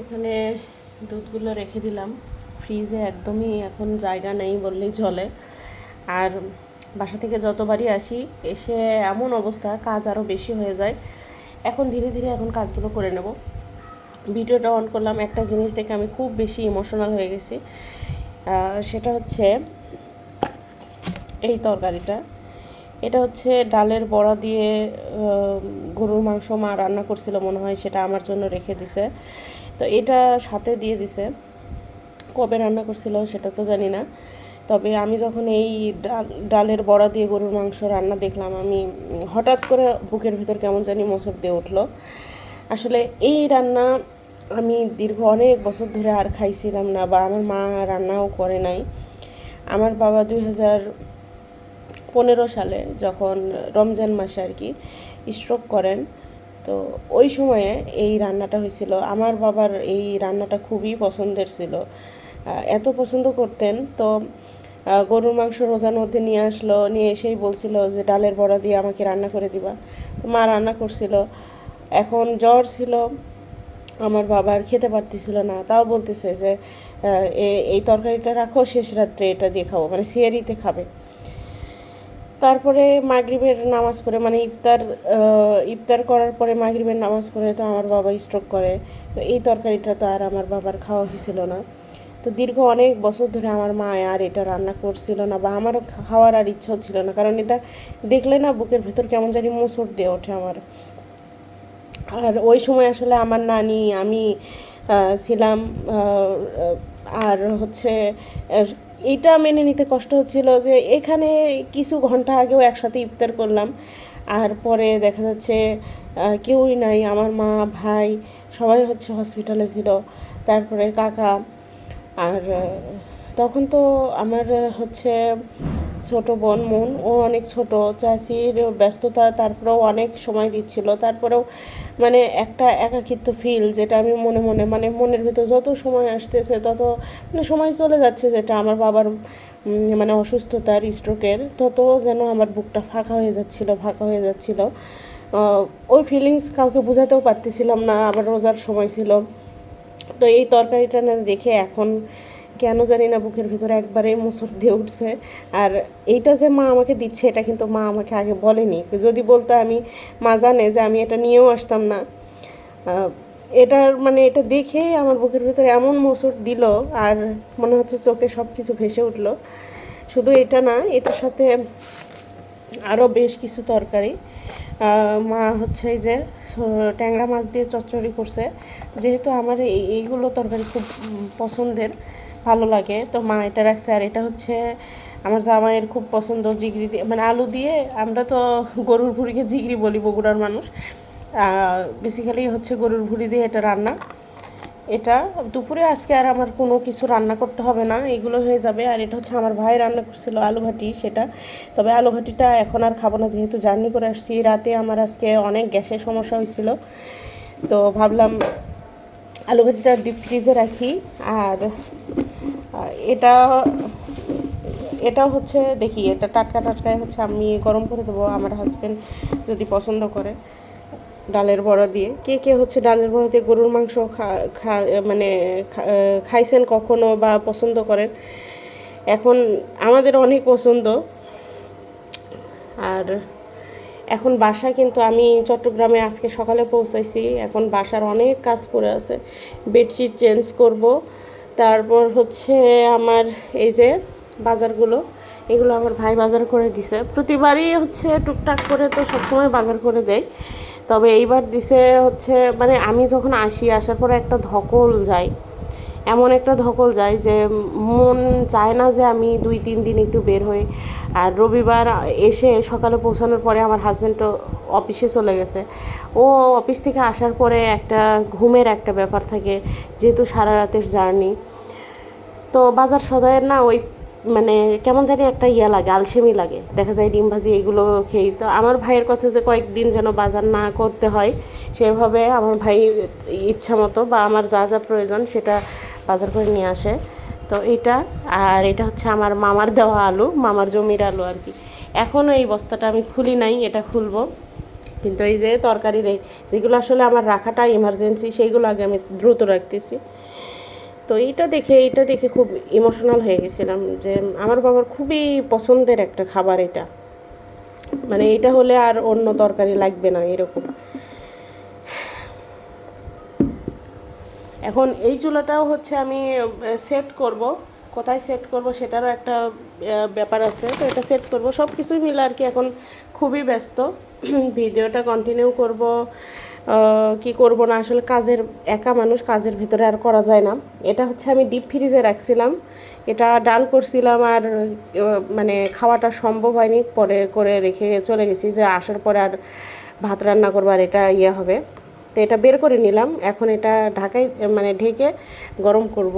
এখানে দুধগুলো রেখে দিলাম। ফ্রিজে একদমই এখন জায়গা নেই বললেই চলে। আর বাসা থেকে যতবারই আসি, এসে এমন অবস্থা, কাজ আরও বেশি হয়ে যায়। এখন ধীরে ধীরে এখন কাজগুলো করে নেব। ভিডিওটা অন করলাম, একটা জিনিস দেখে আমি খুব বেশি ইমোশনাল হয়ে গেছি। সেটা হচ্ছে এই তরকারিটা। এটা হচ্ছে ডালের বড়া দিয়ে গরুর মাংস মা রান্না করছিল মনে হয়, সেটা আমার জন্য রেখে দিছে। তো এটা সাথে দিয়ে দিছে। কবে রান্না করছিল সেটা তো জানি না। তবে আমি যখন এই ডাল, ডালের বড়া দিয়ে গরুর মাংস রান্না দেখলাম, আমি হঠাৎ করে বুকের ভিতর কেমন জানি মোচড় দিয়ে উঠল। আসলে এই রান্না আমি দীর্ঘ অনেক বছর ধরে আর খাইছিলাম না বা আমার মা রান্নাও করে নাই। আমার বাবা দুই হাজার পনেরো সালে যখন রমজান মাসে আর কি স্ট্রোক করেন তো ওই সময়ে এই রান্নাটা হয়েছিল। আমার বাবার এই রান্নাটা খুবই পছন্দের ছিল। এত পছন্দ করতেন, তো গরুর মাংস রোজার মধ্যে নিয়ে আসলো, নিয়ে এসেই বলছিল যে, ডালের বড়া দিয়ে আমাকে রান্না করে দিবা। তো মা রান্না করছিল। এখন জ্বর ছিল, আমার বাবার খেতে পারতেছিল না। তাও বলতেছে যে এই তরকারিটা রাখো, শেষ রাত্রে এটা দিয়ে খাব। মানে সিয়ারিতে খাবে। তারপরে মাগরিবের নামাজ পড়ে মানে ইফতার ইফতার করার পরে মাগরিবের নামাজ পড়ে তো আমার বাবা স্ট্রোক করে। তো এই তরকারিটা তো আর আমার বাবার খাওয়া হয়েছিল না। তো দীর্ঘ অনেক বছর ধরে আমার মা আর এটা রান্না করছিল না বা আমারও খাওয়ার আর ইচ্ছাও ছিল না। কারণ এটা দেখলে না বুকের ভেতর কেমন জানি মোচড় দিয়ে ওঠে আমার। আর ওই সময় আসলে আমার নানি, আমি ছিলাম আর হচ্ছে এইটা মেনে নিতে কষ্ট হচ্ছিল যে এখানে কিছু ঘণ্টা আগেও একসাথে ইফতার করলাম। আর পরে দেখা যাচ্ছে কেউই নাই, আমার মা, ভাই, সবাই হচ্ছে হসপিটালে ছিল। তারপরে কাকা, আর তখন তো আমার হচ্ছে ছোট বোন মন, ও অনেক ছোট। চাচির ব্যস্ততা, তারপরেও অনেক সময় দিচ্ছিল। তারপরেও মানে একটা একাকিত্ব ফিল যেটা আমি মনে মনে মানে মনের ভিতর যত সময় আসতেছে, তত মানে সময় চলে যাচ্ছে যেটা আমার বাবার মানে অসুস্থতার স্ট্রোকের তত যেন আমার বুকটা ফাঁকা হয়ে যাচ্ছিল, ফাঁকা হয়ে যাচ্ছিল। ওই ফিলিংস কাউকে বোঝাতেও পারতেছিলাম না, আবার রোজার সময় ছিল। তো এই তরকারিটা না দেখে এখন কেন জানি না, বুকের ভিতরে একবারে মুসর দিয়ে উঠছে। আর এইটা যে মা আমাকে দিচ্ছে, এটা কিন্তু মা আমাকে আগে বলেনি। যদি বলতো আমি, মা জানে যে আমি এটা নিয়েও আসতাম না। এটার মানে এটা দেখেই আমার বুকের ভিতরে এমন মোচড় দিল, আর মনে হচ্ছে চোখে সব কিছু ভেসে উঠল। শুধু এটা না, এটার সাথে আরও বেশ কিছু তরকারি। মা হচ্ছে এই যে ট্যাংরা মাছ দিয়ে চচ্চড়ি করছে। যেহেতু আমার এই, এইগুলো তরকারি খুব পছন্দের ভালো লাগে। তো মা এটা রাখছে আর এটা হচ্ছে আমার জামাইয়ের খুব পছন্দ জিগরি দিয়ে মানে আলু দিয়ে আমরা তো গরুর ভুড়িকে জিগরি বলি বগুড়ার মানুষ। বেসিক্যালি হচ্ছে গরুর ভুড়ি দিয়ে এটা রান্না। এটা দুপুরে আজকে আর আমার কোনো কিছু রান্না করতে হবে না, এগুলো হয়ে যাবে। আর এটা হচ্ছে আমার ভাই রান্না করছিল আলু ভাটি, সেটা। তবে আলু ভাটিটা এখন আর খাব না, যেহেতু জার্নি করে আসছি। রাতে আমার আজকে অনেক গ্যাসের সমস্যা হয়েছিল। তো ভাবলাম আলু ভাটিটা ডিপ ফ্রিজে রাখি। আর এটা এটা হচ্ছে, দেখি, এটা টাটকা টাটকায় হচ্ছে আমি গরম করে দেবো আমার হাজব্যান্ড যদি পছন্দ করে ডালের বড়া দিয়ে। কে কে হচ্ছে ডালের বড়া দিয়ে গরুর মাংস খা মানে খাইছেন কখনো বা পছন্দ করেন? এখন আমাদের অনেক পছন্দ। আর এখন বাসা কিন্তু আমি চট্টগ্রামে আজকে সকালে পৌঁছাইছি। এখন বাসার অনেক কাজ করে আছে। বেডশিট চেঞ্জ করব। তারপর হচ্ছে আমার এই যে বাজারগুলো, এগুলো আমার ভাই বাজার করে দিছে। প্রতিবারই হচ্ছে টুকটাক করে তো সবসময় বাজার করে দেয়। তবে এইবার দিছে হচ্ছে মানে আমি যখন আসি, আসার পরে একটা ধকল যায়। এমন একটা ধকল যায় যে মন চায় না যে আমি দুই, তিন দিন একটু বের হই। আর রবিবার এসে সকালে পৌঁছানোর পরে আমার হাজব্যান্ড তো অফিসে চলে গেছে। ও অফিস থেকে আসার পরে একটা ঘুমের একটা ব্যাপার থাকে, যেহেতু সারা রাতের জার্নি তো বাজার সদায়ের না ওই মানে কেমন জানি একটা ইয়া লাগে, আলসেমি লাগে। দেখা যায় ডিম ভাজি এগুলো খেয়ে তো আমার ভাইয়ের কথা যে কয়েকদিন যেন বাজার না করতে হয়, সেভাবে আমার ভাই ইচ্ছা মতো বা আমার যা যা প্রয়োজন সেটা বাজার করে নিয়ে আসে। তো এটা, আর এটা হচ্ছে আমার মামার দেওয়া আলু, মামার জমির আলু আর কি। এখনও এই বস্তাটা আমি খুলি নাই, এটা খুলবো। কিন্তু এই যে তরকারির এই যেগুলো আসলে আমার রাখাটা ইমার্জেন্সি সেইগুলো আগে আমি দ্রুত রাখতেছি। তো এইটা দেখে এইটা দেখে খুব ইমোশনাল হয়ে গেছিলাম যে আমার বাবার খুবই পছন্দের একটা খাবার এটা। মানে এটা হলে আর অন্য তরকারি লাগবে না এরকম। এখন এই চুলাটাও হচ্ছে আমি সেট করব। কোথায় সেট করব সেটারও একটা ব্যাপার আছে। তো এটা সেট করব। সব কিছুই মিলে আর কি এখন খুবই ব্যস্ত। ভিডিওটা কন্টিনিউ করব। কি করব না, আসলে কাজের, একা মানুষ কাজের ভিতরে আর করা যায় না। এটা হচ্ছে আমি ডিপ ফ্রিজে রাখছিলাম। এটা ডাল করছিলাম আর মানে খাওয়াটা সম্ভব হয়নি। পরে করে রেখে চলে গেছি যে আসার পরে আর ভাত রান্না করব আর এটা ইয়ে হবে। তো এটা বের করে নিলাম। এখন এটা ঢাকায় মানে ঢেকে গরম করব।